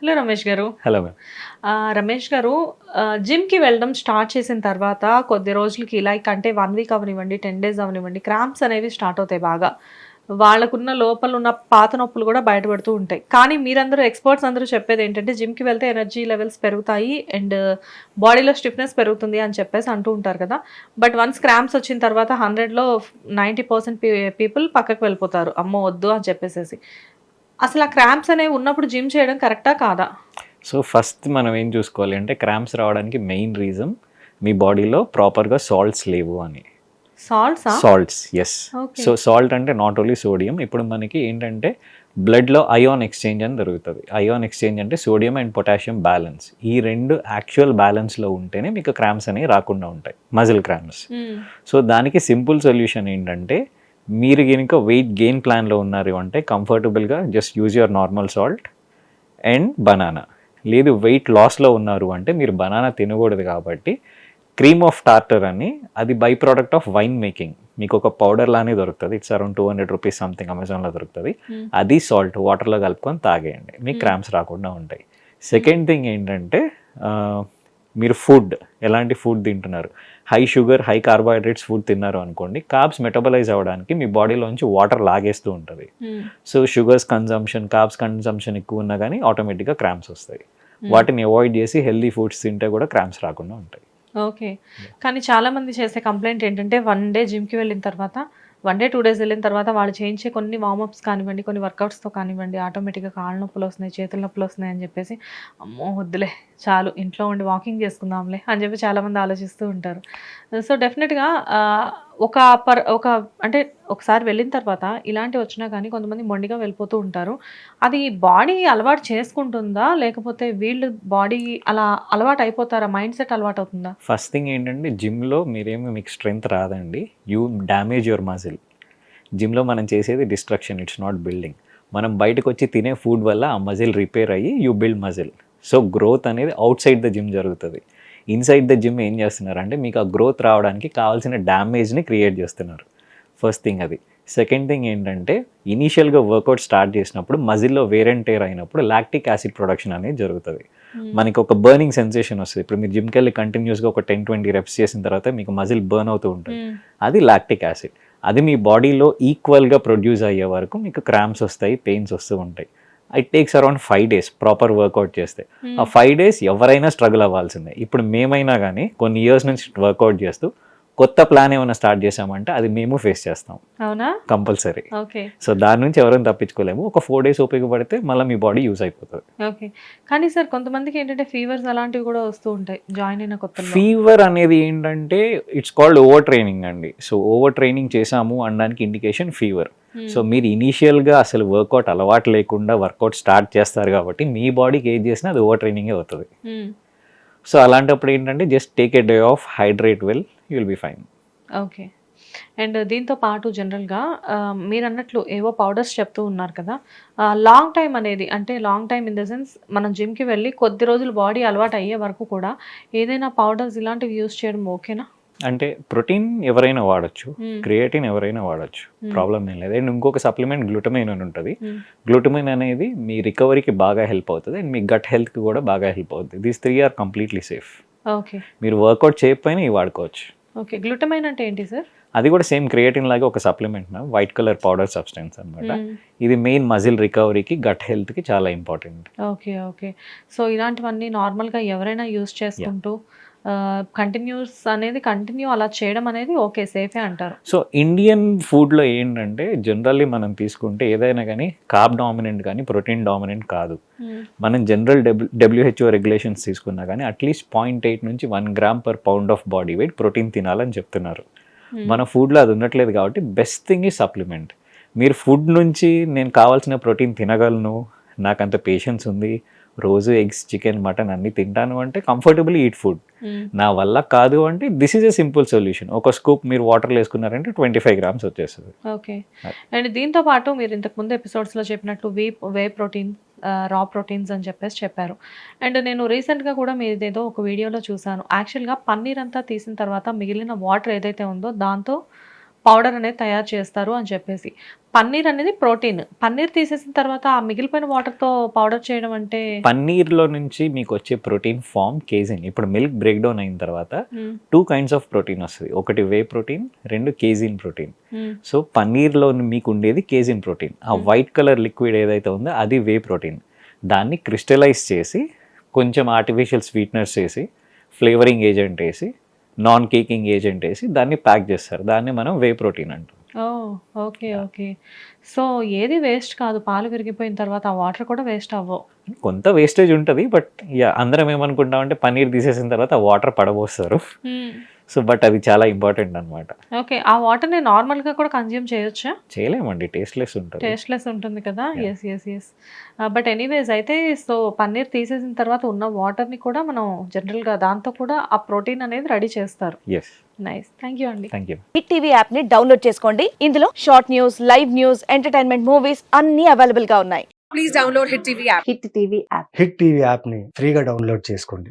Hello Ramesh గారు. Hello Ramesh గారు జిమ్కి వెళ్ళడం స్టార్ట్ చేసిన తర్వాత కొద్ది రోజులకి లైక్ అంటే వన్ వీక్ అవనివ్వండి టెన్ డేస్ అవనివ్వండి క్రాంప్స్ అనేవి స్టార్ట్ అవుతాయి బాగా. వాళ్ళకున్న లోపల ఉన్న పాత నొప్పులు కూడా బయటపడుతూ ఉంటాయి. కానీ మీరందరూ ఎక్స్పర్ట్స్ అందరూ చెప్పేది ఏంటంటే జిమ్కి వెళ్తే ఎనర్జీ లెవెల్స్ పెరుగుతాయి అండ్ బాడీలో స్టిఫ్నెస్ పెరుగుతుంది అని చెప్పేసి అంటూ ఉంటారు కదా. బట్ వన్స్ క్రాంప్స్ వచ్చిన తర్వాత హండ్రెడ్లో నైంటీ పర్సెంట్ పీపుల్ పక్కకు వెళ్ళిపోతారు. అమ్మో వద్దు అని చెప్పేసేసి. అసలు ఆ క్రాంప్స్ అనేవి ఉన్నప్పుడు జిమ్ చేయడం కరెక్టా కాదా? సో ఫస్ట్ మనం ఏం చూసుకోవాలి అంటే క్రాంప్స్ రావడానికి మెయిన్ రీజన్ మీ బాడీలో ప్రాపర్గా సాల్ట్స్ లేవు అని. సాల్ట్సా? Salts yes. సో సాల్ట్ అంటే నాట్ ఓన్లీ సోడియం ఇప్పుడు మనకి ఏంటంటే బ్లడ్లో అయాన్ ఎక్స్చేంజ్ అని జరుగుతుంది అయాన్ ఎక్స్చేంజ్ అంటే సోడియం అండ్ పొటాషియం బ్యాలెన్స్ ఈ రెండు యాక్చువల్ బ్యాలెన్స్లో ఉంటేనే మీకు క్రాంప్స్ అనేవి రాకుండా ఉంటాయి. మజిల్ క్రాంప్స్ సో దానికి సింపుల్ సొల్యూషన్ ఏంటంటే మీరు కనుక వెయిట్ గెయిన్ ప్లాన్లో ఉన్నారు అంటే కంఫర్టబుల్గా just use your normal salt and banana లేదు వెయిట్ లాస్లో ఉన్నారు అంటే మీరు బనానా తినకూడదు కాబట్టి క్రీమ్ ఆఫ్ టార్టర్ అని అది by product of wine making మీకు ఒక పౌడర్ లానే దొరుకుతుంది. It's around two hundred rupees something అమెజాన్లో దొరుకుతుంది. Hmm. అది సాల్ట్ వాటర్లో కలుపుకొని తాగేయండి. మీకు క్రాంప్స్ రాకుండా ఉంటాయి. సెకండ్ థింగ్ ఏంటంటే ఆ, మీరు ఫుడ్ ఎలాంటి ఫుడ్ తింటున్నారు? High sugar high carbohydrates food తిన్నారు అనుకోండి కార్బ్స్ మెటబలైజ్ అవ్వడానికి మీ బాడీలోంచి వాటర్ లాగేస్తూ ఉంటుంది. So sugars consumption carbs consumption ఎక్కువ ఉన్నా కానీ ఆటోమేటిక్గా క్రాంప్స్ వస్తాయి. వాటిని అవాయిడ్ చేసి హెల్దీ ఫుడ్స్ తింటే కూడా క్రాంప్స్ రాకుండా ఉంటాయి. ఓకే. కానీ చాలా మంది చేసే కంప్లైంట్ ఏంటంటే వన్ డే జిమ్కి వెళ్ళిన తర్వాత వన్ డే టూ డేస్ వెళ్ళిన తర్వాత వాళ్ళు చేయించే కొన్ని వార్మప్స్ కానివ్వండి కొన్ని వర్కౌట్స్తో కానివ్వండి ఆటోమేటిక్గా కాళ్ళ నొప్పులు వస్తున్నాయి చేతుల నొప్పులు వస్తున్నాయి అని చెప్పేసి అమ్మో వద్దులే. చాలు ఇంట్లో ఉండి వాకింగ్ చేసుకుందాంలే అని చెప్పి చాలామంది ఆలోచిస్తూ ఉంటారు. సో డెఫినెట్గా ఒక పర్ ఒక అంటే ఒకసారి వెళ్ళిన తర్వాత ఇలాంటివి వచ్చినా కానీ కొంతమంది మొండిగా వెళ్ళిపోతూ ఉంటారు. అది బాడీ అలవాటు చేసుకుంటుందా? లేకపోతే వీళ్ళు బాడీ అలా అలవాటు అయిపోతారా? మైండ్ సెట్ అలవాటు అవుతుందా? ఫస్ట్ థింగ్ ఏంటంటే జిమ్లో మీరేమి మీకు స్ట్రెంగ్త్ రాదండి. You damage your muscle. జిమ్లో మనం చేసేది డిస్ట్రక్షన్ ఇట్స్ నాట్ బిల్డింగ్. మనం బయటకు వచ్చి తినే ఫుడ్ వల్ల ఆ మజిల్ రిపేర్ అయ్యి you build muscle. So growth అనేది అవుట్ సైడ్ ద జిమ్ జరుగుతుంది. ఇన్సైడ్ ద జిమ్ ఏం చేస్తున్నారు అంటే మీకు ఆ గ్రోత్ రావడానికి కావాల్సిన డ్యామేజ్ని క్రియేట్ చేస్తున్నారు. ఫస్ట్ థింగ్ అది. సెకండ్ థింగ్ ఏంటంటే ఇనీషియల్గా వర్కౌట్ స్టార్ట్ చేసినప్పుడు మజిల్లో వేరెంట్ టేర్ అయినప్పుడు లాక్టిక్ యాసిడ్ ప్రొడక్షన్ అనేది జరుగుతుంది. మనకి ఒక బర్నింగ్ సెన్సేషన్ వస్తుంది. ఇప్పుడు మీరు జిమ్కి వెళ్ళి కంటిన్యూస్గా ఒక టెన్ ట్వంటీ రెప్స్ చేసిన తర్వాత మీకు మజిల్ బర్న్ అవుతూ ఉంటుంది. అది లాక్టిక్ యాసిడ్ అది మీ బాడీలో ఈక్వల్గా ప్రొడ్యూస్ అయ్యే వరకు మీకు క్రాంప్స్ వస్తాయి పెయిన్స్ వస్తూ ఉంటాయి. It takes around five days proper workout చేస్తే. ఆ ఫైవ్ డేస్ ఎవరైనా స్ట్రగుల్ అవ్వాల్సిందే. ఇప్పుడు మేమైనా కానీ కొన్ని ఇయర్స్ నుంచి వర్కౌట్ చేస్తూ కొత్త ప్లాన్ ఏమైనా స్టార్ట్ చేసామంటే అది మేము ఫేస్ చేస్తాం. అవునా? కంపల్సరీ ఓకే సో దాని నుంచి ఎవరైనా తప్పించుకోలేము. ఒక ఫోర్ డేస్ ఉపయోగపడితే మళ్ళీ మీ బాడీ యూజ్ అయిపోతుంది. ఓకే కానీ సార్ కొంతమందికి ఏంటంటే ఫీవర్స్ అలాంటివి కూడా వస్తూ ఉంటాయి జాయిన్ అయిన కొత్తలో ఫీవర్ అనేది ఏంటంటే ఇట్స్ కాల్డ్ ఓవర్ ట్రైనింగ్ అండి. సో ఓవర్ ట్రైనింగ్ చేసాము అనడానికి ఇండికేషన్ ఫీవర్ సో మీరు ఇనీషియల్గా అసలు వర్కౌట్ అలవాటు లేకుండా వర్కౌట్ స్టార్ట్ చేస్తారు కాబట్టి మీ బాడీకి ఏది చేసినా అది ఓవర్ ట్రైనింగే అవుతుంది. సో అలాంటప్పుడు ఏంటంటే just take a day off hydrate well you will be fine okay and దీంతో పాటు జనరల్గా మీరు అన్నట్లు ఏవో పౌడర్స్ చెప్తూ ఉన్నారు కదా లాంగ్ టైం అనేది అంటే long time in the sense మనం జిమ్కి వెళ్ళి కొద్ది రోజులు బాడీ అలవాటు అయ్యే వరకు కూడా ఏదైనా పౌడర్స్ ఇలాంటివి యూస్ చేయడం ఓకేనా అంటే ప్రోటీన్ ఎవరైనా వాడచ్చు Hmm. క్రియేటిన్ ఎవరైనా వాడచ్చు. Hmm. ప్రాబ్లం ఏం లేదు. అండ్ ఇంకొక సప్లిమెంట్ గ్లూటమైన్ అని ఉంటుంది. Hmm. గ్లూటమైన్ అనేది మీ రికవరీకి బాగా హెల్ప్ అవుతుంది అండ్ మీ గట్ హెల్త్కి కూడా బాగా హెల్ప్ అవుతుంది. These three are completely safe. Okay. మీరు వర్కౌట్ చేయకపోయినా ఇవి వాడుకోవచ్చు. ఓకే. గ్లూటమైన్ అంటే ఏంటి సార్? అది కూడా సేమ్ క్రియేటిన్ లాగా ఒక supplement ma'am. White colour powder substance అనమాట ఇది మెయిన్ మజిల్ రికవరీకి గట్ హెల్త్కి చాలా ఇంపార్టెంట్. Okay okay. సో ఇలాంటివన్నీ నార్మల్గా ఎవరైనా యూస్ చేసుకుంటూ కంటిన్యూస్ అనేది కంటిన్యూ అలా చేయడం అనేది ఓకే సేఫే అంటారు. సో ఇండియన్ ఫుడ్లో ఏంటంటే జనరల్లీ మనం తీసుకుంటే ఏదైనా కానీ కార్బ్ డామినెంట్ కానీ ప్రోటీన్ డామినెంట్ కాదు. మనం general W W H O regulations తీసుకున్నా కానీ అట్లీస్ట్ పాయింట్ ఎయిట్ నుంచి one gram per pound of body weight protein తినాలని చెప్తున్నారు. మన ఫుడ్లో అది ఉండట్లేదు కాబట్టి బెస్ట్ థింగ్ ఈ సప్లిమెంట్ మీరు ఫుడ్ నుంచి నేను కావాల్సిన ప్రోటీన్ తినగలను నాకు అంత పేషెన్స్ ఉంది రోజు ఎగ్స్ చికెన్ మటన్ అన్ని తింటాను అంటే కంఫర్టబుల్ ఈట్ ఫుడ్. నా వల్ల కాదు అంటే this is a simple solution. ఒక స్కూప్ మీరు వాటర్లో వేసుకున్నారంటే ట్వంటీ ఫైవ్ గ్రామ్స్ వచ్చేస్తుంది. ఓకే. అండ్ దీంతో పాటు మీరు ఇంతకు ముందు ఎపిసోడ్స్లో చెప్పినట్లు వే వే ప్రోటీన్ రా ప్రోటీన్స్ అని చెప్పేసి చెప్పారు. అండ్ నేను రీసెంట్గా కూడా మీదేదో ఒక వీడియోలో చూసాను యాక్చువల్గా పన్నీర్ అంతా తీసిన తర్వాత మిగిలిన వాటర్ ఏదైతే ఉందో దాంతో పౌడర్ అనేది తయారు చేస్తారు అని చెప్పేసి. పన్నీర్ అనేది ప్రోటీన్. పన్నీర్ తీసేసిన తర్వాత ఆ మిగిలిపోయిన వాటర్తో పౌడర్ చేయడం అంటే? పన్నీర్లో నుంచి మీకు వచ్చే ప్రోటీన్ ఫామ్ కేజిన్. ఇప్పుడు మిల్క్ బ్రేక్ డౌన్ అయిన తర్వాత టూ కైండ్స్ ఆఫ్ ప్రోటీన్ వస్తుంది. ఒకటి వే ప్రోటీన్ రెండు కేజిన్ ప్రోటీన్. సో పన్నీర్లో మీకు ఉండేది కేజిన్ ప్రోటీన్. ఆ. వైట్ కలర్ లిక్విడ్ ఏదైతే ఉందో అది వే ప్రోటీన్. దాన్ని క్రిస్టలైజ్ చేసి కొంచెం ఆర్టిఫిషియల్ స్వీట్నర్స్ వేసి ఫ్లేవరింగ్ ఏజెంట్ వేసి నాన్ కేకింగ్ ఏజెంట్ వేసి దాన్ని ప్యాక్ చేస్తారు. దాన్ని మనం వే ప్రోటీన్ అంటాం. Okay okay. సో ఏది వేస్ట్ కాదు పాలు విరిగిపోయిన తర్వాత ఆ వాటర్ కూడా వేస్ట్ అవ్వవు. కొంత వేస్టేజ్ ఉంటుంది బట్ అందరం ఏమనుకుంటామంటే పన్నీర్ తీసేసిన తర్వాత ఆ వాటర్ పడబోస్తారు. సో బట్ అది చాలా ఇంపార్టెంట్ అనమాట ఓకే ఆ వాటర్ని నార్మల్గా కూడా కన్జ్యూమ్ చేయొచ్చా? చేయలేమండి టేస్ట్లెస్ ఉంటుంది. టేస్ట్లెస్ ఉంటుంది కదా. Yes yes yes but anyways అయితే సో పన్నీర్ తీసేసిన తర్వాత ఉన్న వాటర్ని కూడా మనం జనరల్గా దాంతో కూడా ఆ ప్రోటీన్ అనేది రెడీ చేస్తారు. ఎస్ నైస్ థ్యాంక్ యూ అండి థ్యాంక్ యూ హిట్ టీవీ యాప్ని డౌన్లోడ్ చేసుకోండి. ఇందులో short news live news entertainment movies అన్ని అవైలబుల్గా ఉన్నాయి. Please download Hit TV app. Hit TV app Hit TV యాప్ని ఫ్రీగా డౌన్లోడ్ చేసుకోండి.